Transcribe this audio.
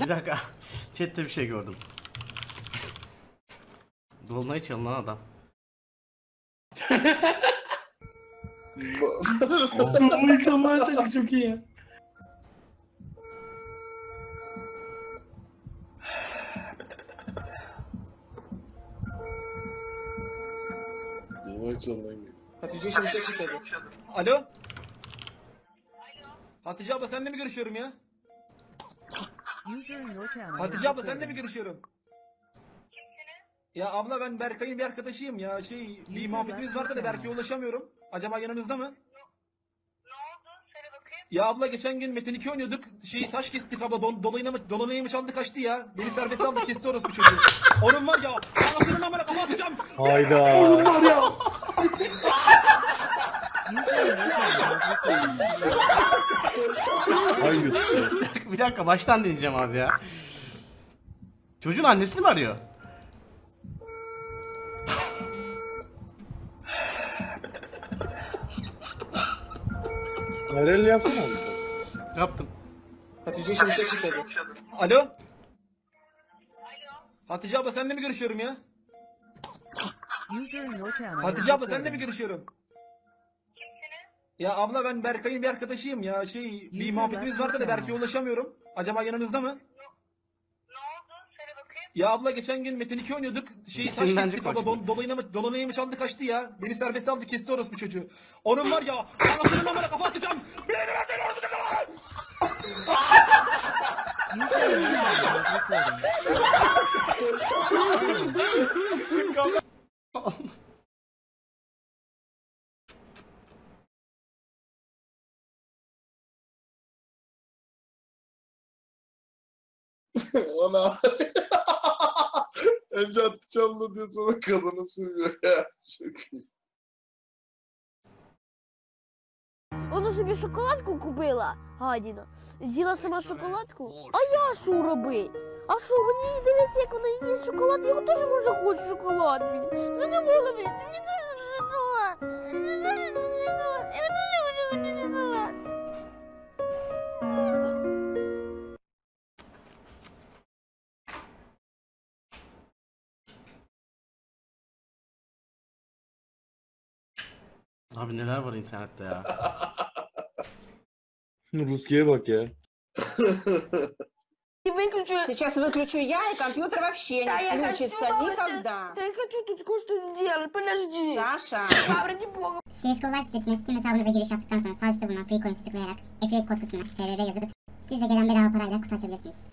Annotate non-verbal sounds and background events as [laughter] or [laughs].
Bir dakika. [laughs] Chat'te bir şey gördüm. Dolunay çalınan adam. Bu insanlar çocuk çok iyi ya. Yavaş çalın gibi. Hatice Şimşek çıkadı. Alo? Hatice abla senle mi görüşüyorum ya? Hatice abla senle mi görüşüyorum? Ya abla ben Berkay'ın bir arkadaşıyım ya. Şey bir muhabbetimiz vardı da Berkay'a ulaşamıyorum. Acaba yanınızda mı? Ya abla geçen gün Metin 2 oynuyorduk. Şey taş kestik abla. Don, dolayına mı, dolanayı mı çaldı kaçtı ya. Beni serbest aldı kesti orospu çocuğu. Onun var ya. Anasının amına kafa atacağım. Hayda. Onun var ya. Hayır. bir dakika baştan dinleyeceğim abi ya. Çocuğun annesini mi arıyor? Nereli yapsana abi. Yaptım. Hatice Şimşek çıkadı. Alo? Hatice abla senle mi görüşüyorum ya? Hatice abla senle mi görüşüyorum? Ya abla ben Berkay'ın bir arkadaşıyım ya. Şey bir muhabbetimiz vardı da. Berkay'a ulaşamıyorum. Acaba yanınızda mı? Ya abla geçen gün Metin 2 oynuyorduk. Şey taş abla. başladı. Don, dolayına mı, dolanayı mı çaldı kaçtı ya. Beni serbest aldı kesti orospu çocuğu. Onun var ya. Anasının amına kafa atacağım. Beni de ver beni orospu çocuğu. [laughs] [laughs] [laughs] Ona. Önce atacağım da diyor sonra kadını sürüyor ya. Çok iyi. Вона собі шоколадку купила, гадіна. З'їла сама шоколадку. А я що робить? А що, мені дивиться, як вона їсть шоколад, я теж може хочу шоколад. Мені. Задумала мені. Мені дуже шоколад. Я дуже хочу шоколад. Abi neler var internette ya. Ruskiye bak ya. І виключу. Сейчас выключу я, и компьютер вообще Да, не я включится хочу никогда. Та я хочу тут кое-что сделать, подожди. Саша, Ya ради бога. CSGO Live sitesine Steam hesabınıza giriş yaptıktan sonra sağ üstte bulunan Free Coins'e tıklayarak affiliate kod kısmına FVV yazıp siz de gelen bedava parayla kutu açabilirsiniz.